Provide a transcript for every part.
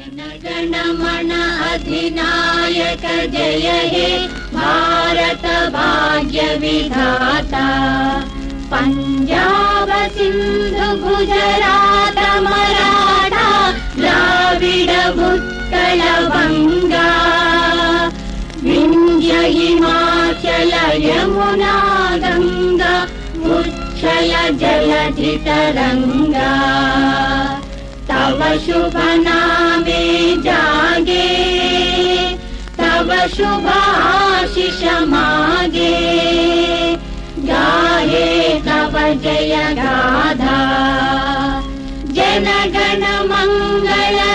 जनगणमन अधिनायक जय हे भारत भाग्य विधाता पञ्जाब सिन्धु गुजरात मराठा द्राविड उत्कल बङ्गा विन्ध्य हिमाचल यमुना गङ्गा उच्छल जलधितरङ्गा तव शुभनामे जागे तव शुभाशिष मागे गाये तव जय गाधा जनगण मङ्गल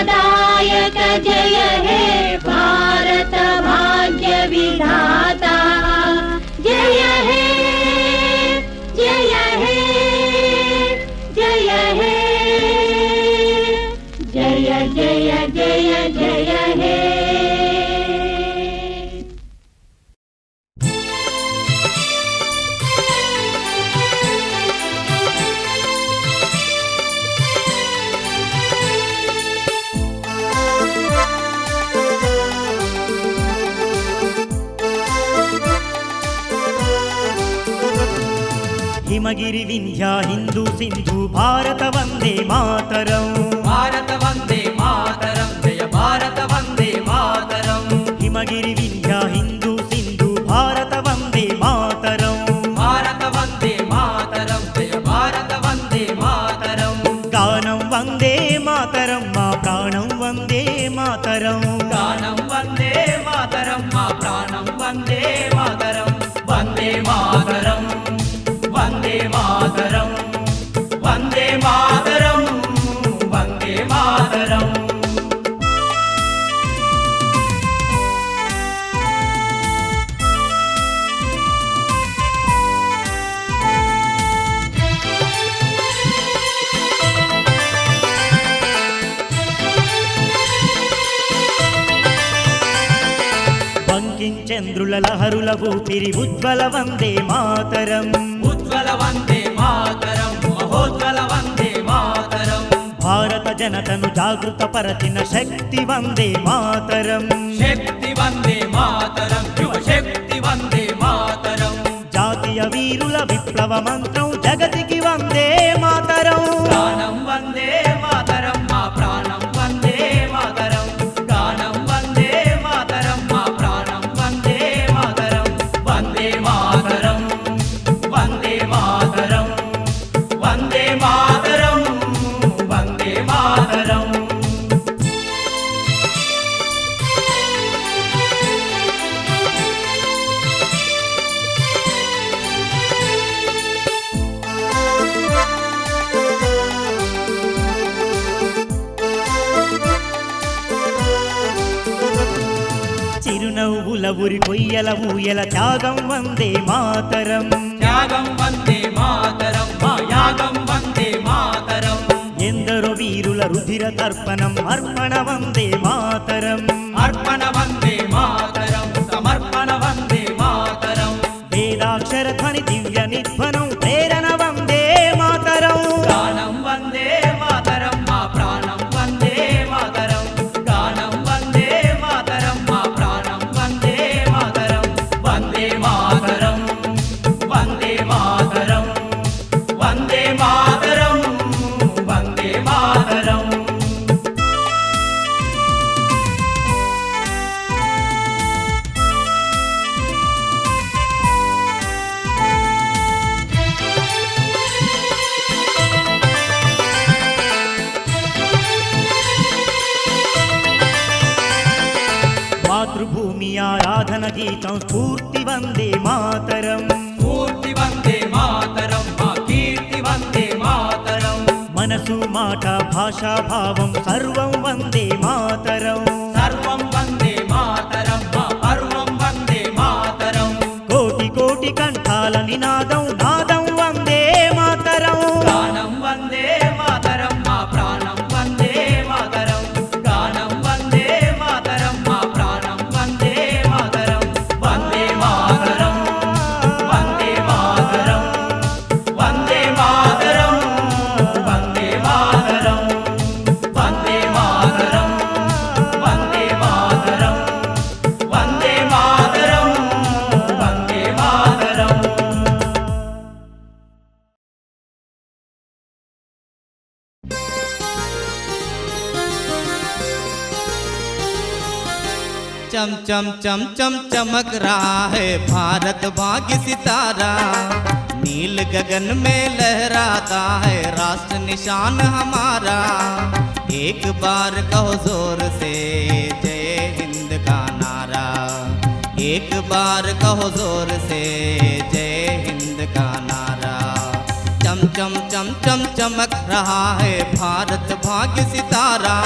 ఉజ్వల ఊపిరి ఉజ్వల వందే మాతరం. ఉజ్వల వందే మాతరం మహోజ్వల వందే మాతరం. భారత జనతను జాగృత పరచిన శక్తి వందే మాతరం. శక్తి వందే మాతరం యువ శక్తి వందే మాతరం. జాతీయ వీరుల విప్లవ మంత్రం జగతికి వందే चम चम चम चम चमक रहा है भारत भाग्य सितारा। नील गगन में लहराता है राष्ट्र निशान हमारा। एक बार कहो ज़ोर से, जय हिंद का नारा। एक बार कहो ज़ोर से, जय हिंद का नारा। चम चम चम चम चमक रहा है भारत भाग्य सितारा।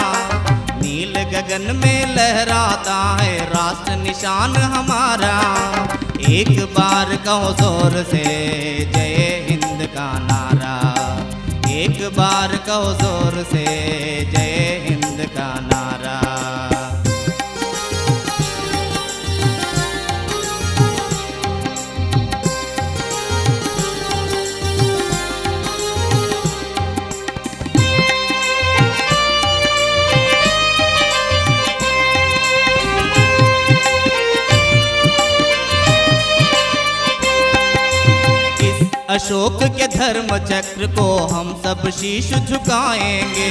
नील गगन में लहराता है राष्ट्र निशान हमारा। एक बार कहो ज़ोर से, जय हिंद का नारा। एक बार कहो ज़ोर से, जय हिंद का नारा। अशोक के धर्म चक्र को हम सब शीश झुकाएँगे।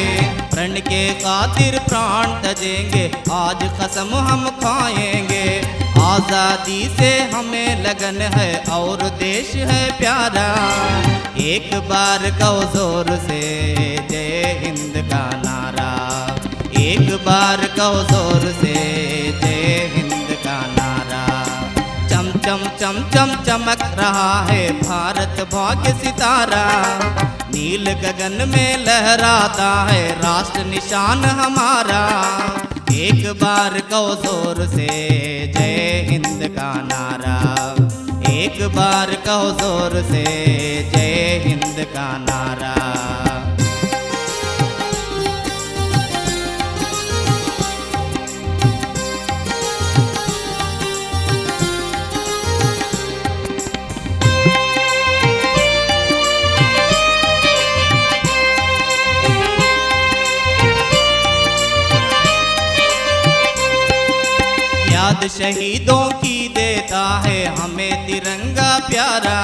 प्रण के खातिर प्राण तजेंगे, आज कसम हम खाएँगे। आज़ादी से हमें लगन है और देश है प्यारा। एक बार कहो ज़ोर से, जय हिंद का नारा। एक बार कहो ज़ोर से, जय का चम चम चम चम चमक रहा है भारत भाग्य सितारा। नील गगन में लहराता है राष्ट्र निशान हमारा। एक बार कहो ज़ोर से जय हिंद का नारा। एक बार कहो ज़ोर से जय हिंद का नारा। याद शहीदों की देता है हमें तिरंगा प्यारा।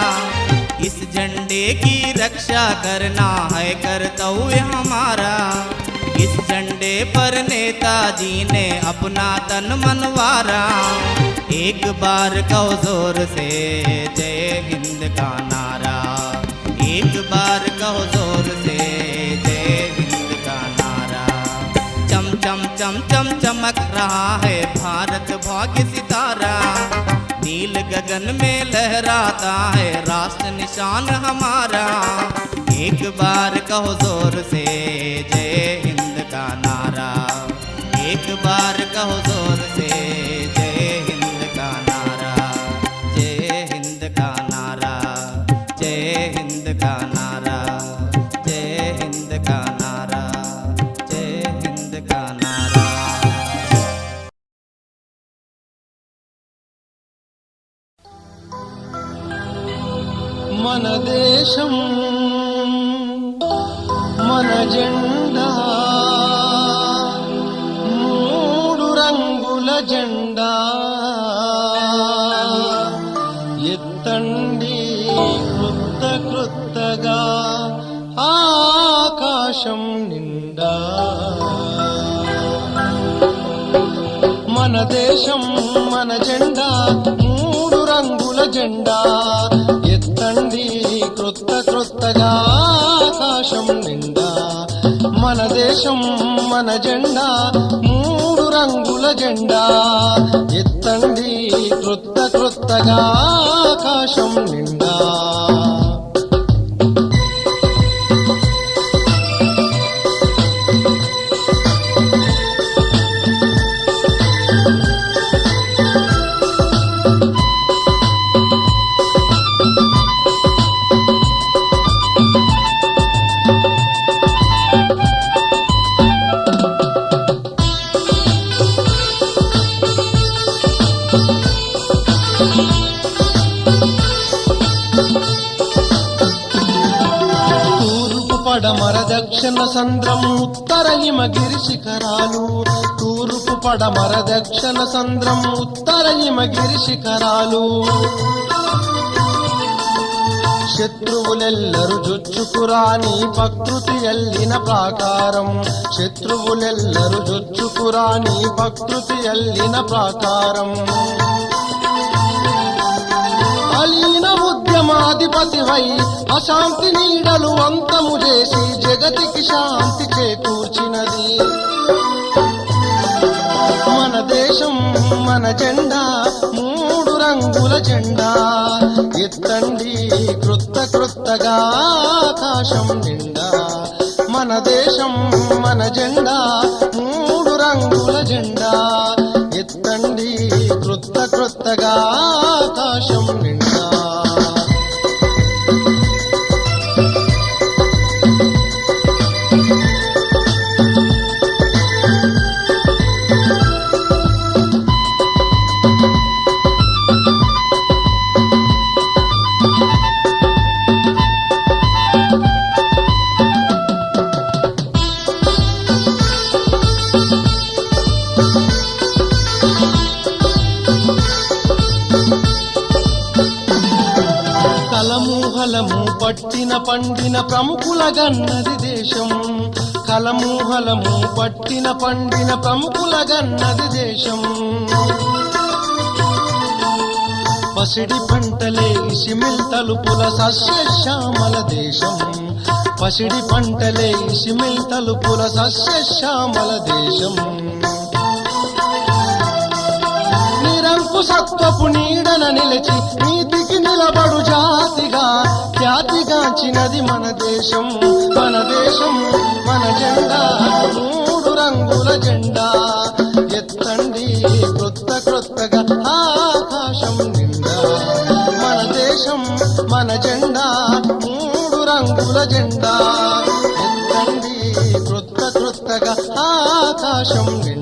इस झंडे की रक्षा करना है कर्तव्य हमारा। इस झंडे पर नेताजी ने अपना तन मनवारा। एक बार कौजोर ज़ोर से, जय हिंद का चम चम चम चमक रहा है भारत भाग्य सितारा। नील गगन में लहराता है राष्ट्र निशान हमारा। एक बार कहो ज़ोर से, जय हिंद का नारा। एक बार कहो ఎత్తండి క్రొత్త క్రొత్తగా ఆకాశం నిండా. దక్షిణ సంద్రము ఉత్తర హిమగిరి శిఖరాలు. తూర్పు పడమర దక్షిణ సంద్రము ఉత్తర హిమగిరి శిఖరాలు. శత్రువులెల్లరు జుచ్చుకురాని ప్రకృతి ఎల్లిన ప్రాకారం. శత్రువులెల్లరు జుచ్చుకురాని ప్రకృతి ఎల్లిన ప్రాకారం. ఉద్యమాధిపతివై అశాంతి నీడలు అంతము చేసి జగతికి శాంతి చేకూర్చినది. మన దేశం మన జెండా మూడు రంగుల జెండా. ఎత్తండి కృత్త కృత్తగా ఆకాశం నిండా. మన దేశం మన జెండా మూడు రంగుల జెండా. ఎత్తండి కృత్త కృత్తగా పండిన ప్రముఖుల గన్నది దేశం కలమూహలము పట్టిన పండిన ప్రముఖుల గన్నది దేశం పసిడి పంటలే సిమిల్ తలుపుల సస్యశ్యామల దేశం పసిడి పంటలే సిమిల్ తలుపుల సస్యశ్యామల దేశం నిరంకుశత్వపు నీడన నిలిచి నీతికి నిలబడు జాతిగా ఖ్యాతిగాంచినది మన దేశం. మన దేశం మన జెండా మూడు రంగుల జెండా. ఎత్తండి క్రొత్త క్రొత్తగా ఆకాశం నిండా. మన దేశం మన జెండా మూడు రంగుల జెండా. ఎత్తండి క్రొత్త క్రొత్తగా ఆకాశం నిండా.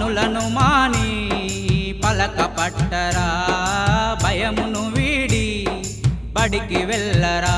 పనులను మాని పలక పట్టరా భయమును వీడి బడికి వెళ్ళరా.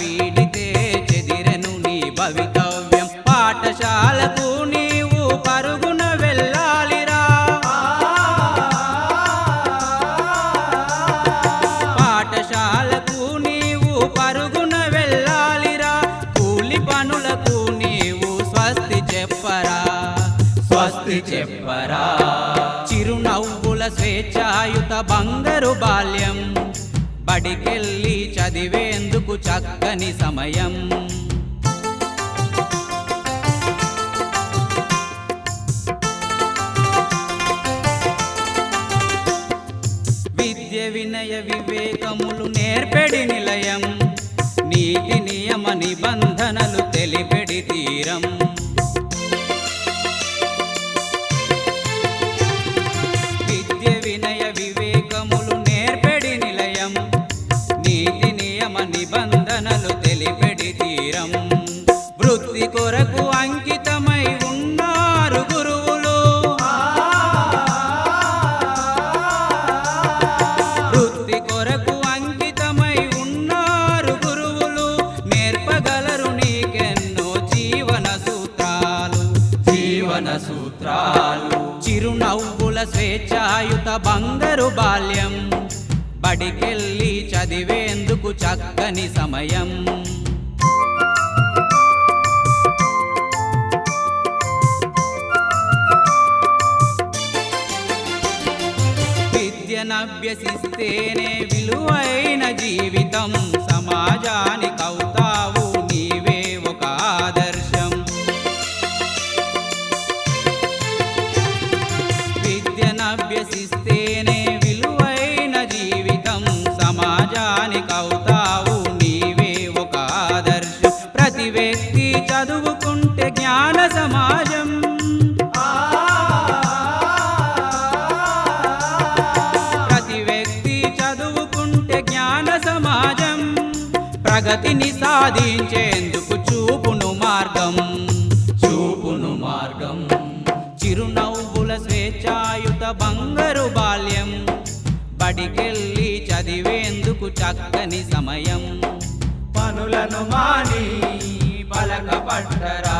వీడితే చెదిరను నీ భవితవ్యం. పాఠశాలకు నీవు పరుగున వెళ్ళాలిరా. పాఠశాలకు నీవు పరుగున వెళ్ళాలిరా. కూలి పనులకు నీవు స్వస్తి చెప్పరా. స్వస్తి చెప్పరా. చిరునవ్వుల స్వేచ్ఛాయుత బంగారు బాల్యం. బడికెళ్ళి చదివేందుకు చక్కని సమయం. విద్య వినయ వివేకములు నేర్పెడి నిలయం. అభ్యసిస్తేనే విలువైన జీవితం సమాజానికి అవుతావు. నీవే ఒక ఆదర్శం ప్రతి వ్యక్తి చదువుకుంటే జ్ఞాన సమాజం. ప్రతి వ్యక్తి చదువుకుంటే జ్ఞాన సమాజం. ప్రగతిని సాధించేందుకు చూపును మార్గం బంగారు బాల్యం. బడికెళ్ళి చదివేందుకు చక్కని సమయం. పనులను మాని పలక పట్టరా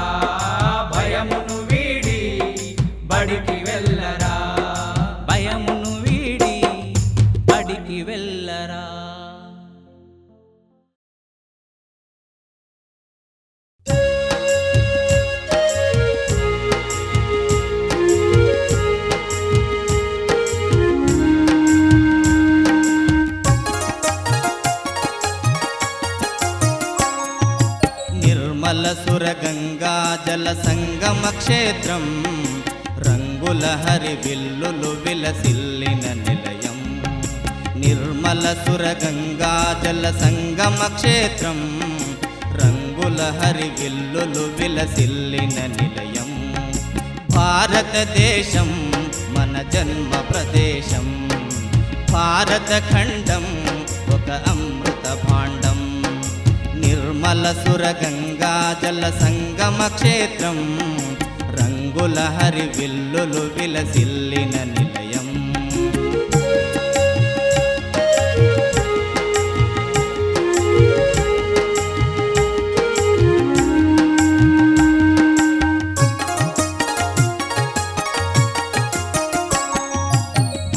జల సంగమ క్షేత్రం రంగుల హరి బిల్లులు విలసిల్లిన నిలయం. నిర్మల సుర జల సంగమ క్షేత్రం రంగుల హరి బిల్లులు విలసిల్లిన నిలయం. భారతదేశం మన జన్మ ప్రదేశం. భారతఖండం ఒక అమృత భాండం. నిర్మల గంగా జల సంగమ క్షేత్రం. రంగుల హరి విల్లులు విలసిల్లిన నిలయం.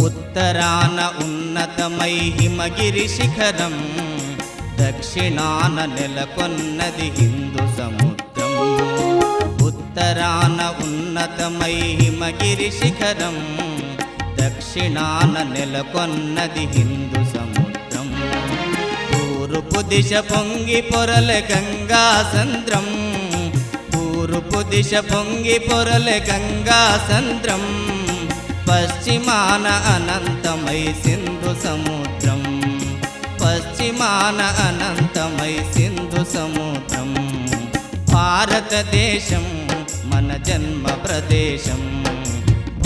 ఉత్తరాన ఉన్నతమై హిమగిరి శిఖరం. దక్షిణాన నెలకొన్నది హిందూ సముద్రం. ఉత్తరాన ఉన్నతమై హిమగిరి శిఖరం. దక్షిణాన నెలకొన్నది హిందూ సముద్రం. తూర్పు దిశ పొంగి పొరల గంగా సంద్రం తూర్పు దిశ పొంగి పొరల గంగా సంద్రం పశ్చిమాన అనంతమై సింధు సముద్రం పశ్చిమాన అనంతమై సింధు సముద్రం భారతదేశం మన జన్మ ప్రదేశం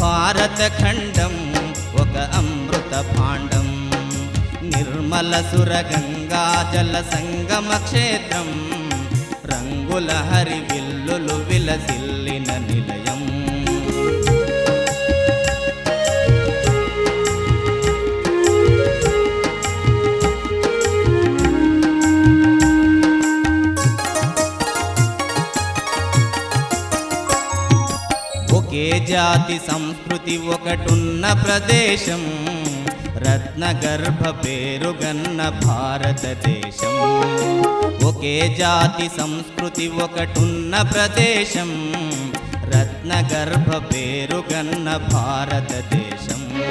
భారత ఖండం ఒక అమృత పాండం నిర్మల సురగంగా జల సంగమ క్షేత్రం రంగుల హరి విల్లులు విలసిల్లిన నిలయం. జాతి సంస్కృతి ఒకటున్న ప్రదేశం. రత్నగర్భ పేరుగన్న భారతదేశం. ఒకే జాతి సంస్కృతి ఒకటున్న ప్రదేశం. రత్నగర్భ పేరుగన్న భారతదేశం.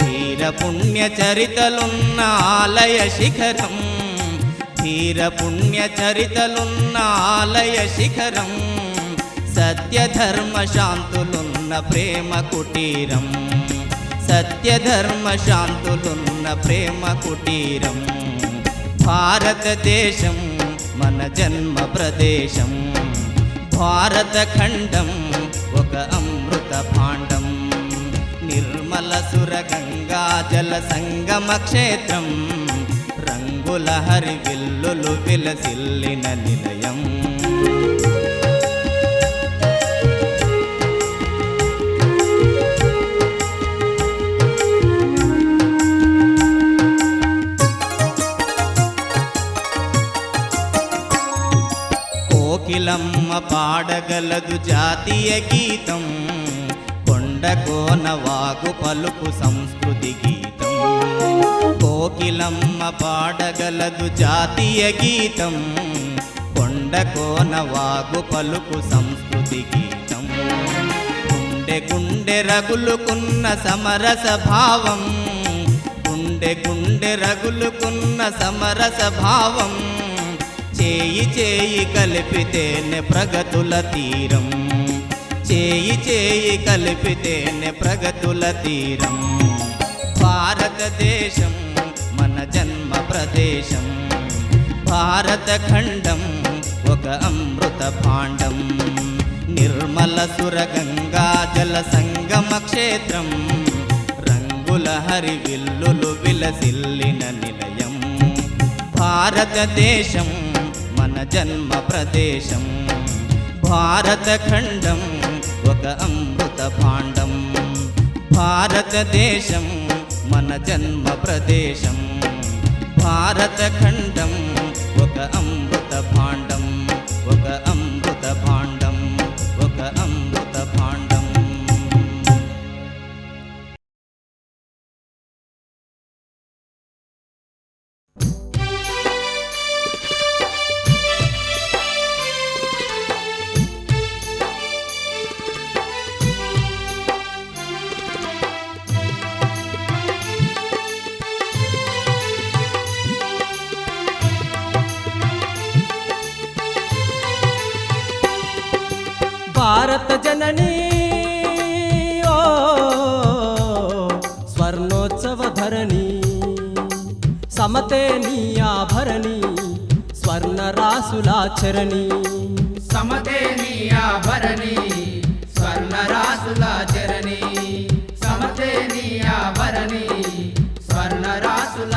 ధీర పుణ్య చరితలున్న ఆలయ శిఖరం. ధీర పుణ్య చరితలున్న ఆలయ శిఖరం. సత్యధర్మ శాంతులున్న ప్రేమ కుటీరం. సత్యధర్మ శాంతులున్న ప్రేమ కుటీరం. భారతదేశం మన జన్మ ప్రదేశం. భారత ఖండం ఒక అమృత భాండం. నిర్మల సురగంగా జల సంగమ క్షేత్రం. రంగుల హరి విల్లులు విలసిల్లిన నిలయం. కోకిలమ్మ పాడగలదు జాతీయ గీతం. కొండకోన వాగు పలుపు సంస్కృతి గీతం. కోకిలమ్మ పాడగలదు జాతీయ గీతం. కొండకోన వాగు పలుపు సంస్కృతి గీతం. గుండె గుండె రగులుకున్న సమరస భావం. గుండె గుండె రగులుకున్న సమరస భావం. చేయి చేయి కలిపితేనే ప్రగతుల తీరం. చేయి చేయి కలిపితేనే ప్రగతుల తీరం. భారతదేశం మన జన్మ ప్రదేశం. భారత ఖండం ఒక అమృత భాండం. నిర్మల సురగంగా జల సంగమ క్షేత్రం. రంగుల హరివిల్లులు విలసిల్లిన నిలయం. భారతదేశం మన జన్మ ప్రదేశం. భారతఖండం ఒక అమృత భాండం భారతదేశం మన జన్మ ప్రదేశం. భారతఖండం ఒక అమృత భాండం ఒక అమృత రాసుల చరణి ఆభరణి స్వర్ణ రాసుల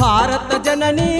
భారత జననీ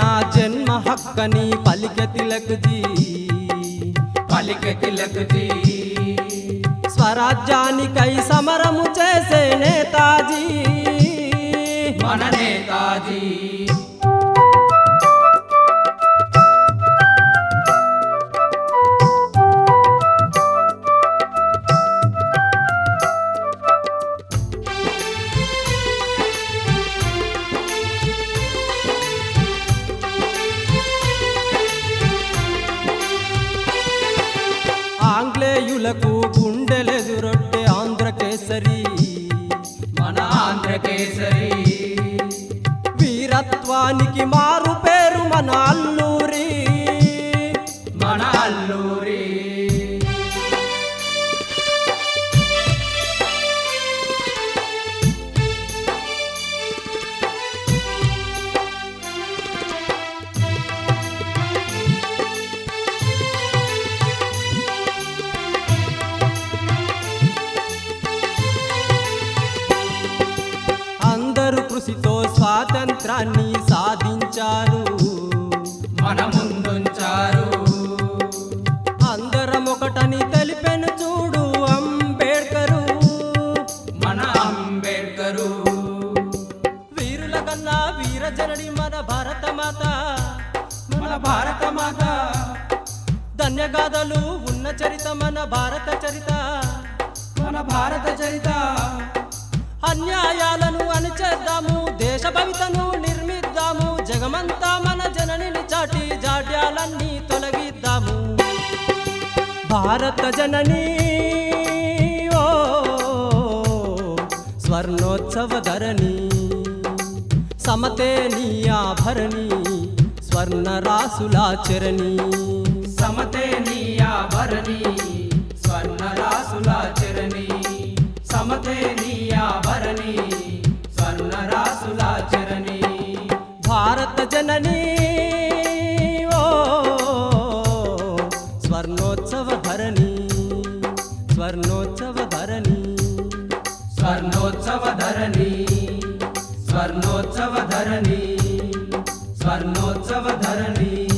నా జన్మ హక్కని పలిక తిలకుజీ పలిక తిలకుజీ స్వరాజ్యానికై సమరము చేసే నేతాజీ. మన నేతాజీ. కేసరి మన ఆంధ్రకేసరి వీరత్వానికి మారు పేరు మన అల్లు. ధన్యగాథలు ఉన్న చరిత మన భారత చరిత. మన భారత చరిత. అన్యాయాలను అణిచేద్దాము దేశ భవితను నిర్మిద్దాము జగమంతా మన జననిని చాటి జాడ్యాలన్నీ తొలగి భారత జననీ ఓ స్వర్ణోత్సవ ధరణి సమతే నీ ఆభరణి స్వర్ణ రాసులాచరణి సమతే నీయాభరణి స్వర్ణ రాసుల చరణి. సమతే నీయాభరణి స్వర్ణ రాసుల చరణి. భారత జననీ ఓ స్వర్ణోత్సవ ధరణి స్వర్ణోత్సవ ధరణి. స్వర్ణోత్సవ ధరణి స్వర్ణోత్సవ ధరణి స్వర్ణోత్సవ ధరణి.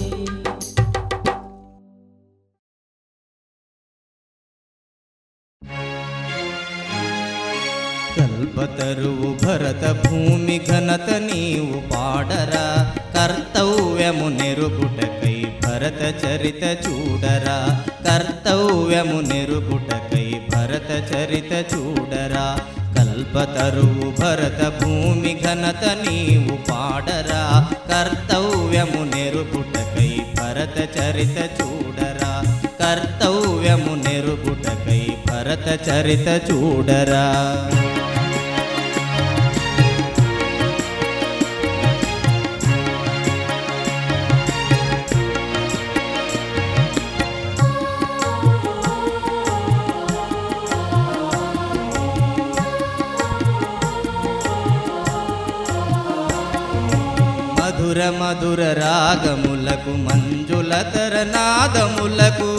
తరువు భరత భూమి ఘనత నీవు పాడరా. కర్తవ్యము నెరుగుటకై భరత చరిత చూడరా. కర్తవ్యము నెరుగుటకై భరత చరిత చూడరా. కల్పతరువు భరత భూమి ఘనత నీవు పాడరా. కర్తవ్యము నెరుగుటకై భరత చరిత చూడరా. కర్తవ్యము నెరుగుటకై భరత చరిత చూడరా. మధుర మధుర రాగములకు మంజులతర నాదములకు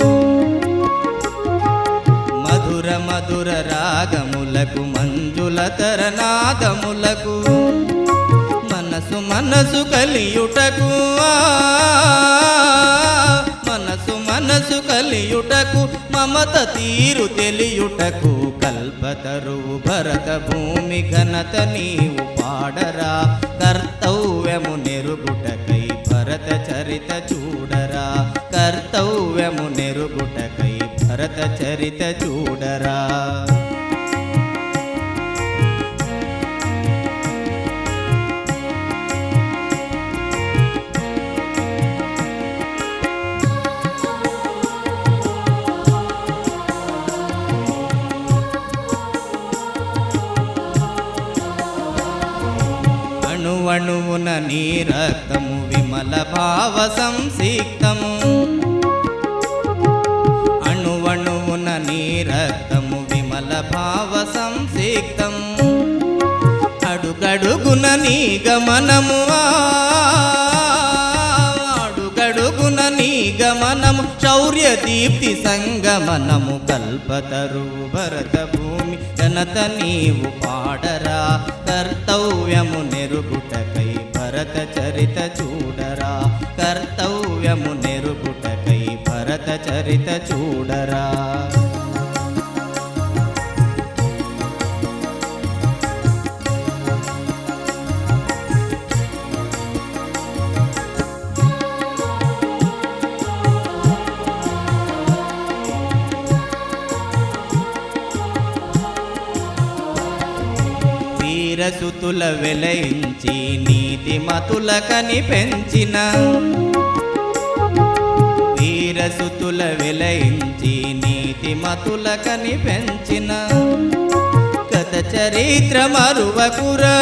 మధుర మధుర రాగములకు మంజులతర నాదములకు మనసు మనసు కలియుటకు ఆ, మనసు కలియుటకు మమత తీరు తెలియుటకు కల్పతరువు భరత భూమి ఘనత నీవు పాడరా. కర్తవ్యము నెరుగుటకై భరత చరిత చూడరా. కర్తవ్యము నెరుగుటకై భరత చరిత చూడరా. అణువణువున నీ రక్తము విమల భావ సంసిక్తము. అణువణువున నీ రక్తము విమల భావ సంసిక్తము. అడుగడుగున నీ గమనము అడుగడుగున నీ గమనము శౌర్య దీప్తి సంగమనము కల్పతరు భరత భూమి ఘనత నీవు పాడరా కర్తవ్యము నెరుగుటకై భరత చరిత చూడరా. కర్తవ్యము నెరుగుటకై భరత చరిత చూడరా. వీరసుతుల వెలయించి నీతి మతుల పెంచిన. వీరసుతుల వెలయించి నీతి మతుల కని పెంచిన. చరిత్ర మరువకురా.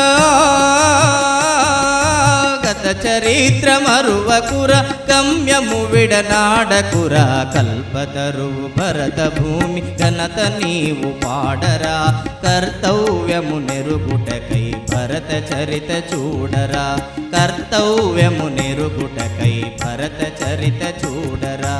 గత చరిత్ర మరువకుర గమ్యము విడనాడకుర కల్పతరువు భరత భూమి ఘనత నీవు పాడరా కర్తవ్యము నెరుగుటకై భరత చరిత చూడరా కర్తవ్యము నెరుగుటకై భరత చరిత చూడరా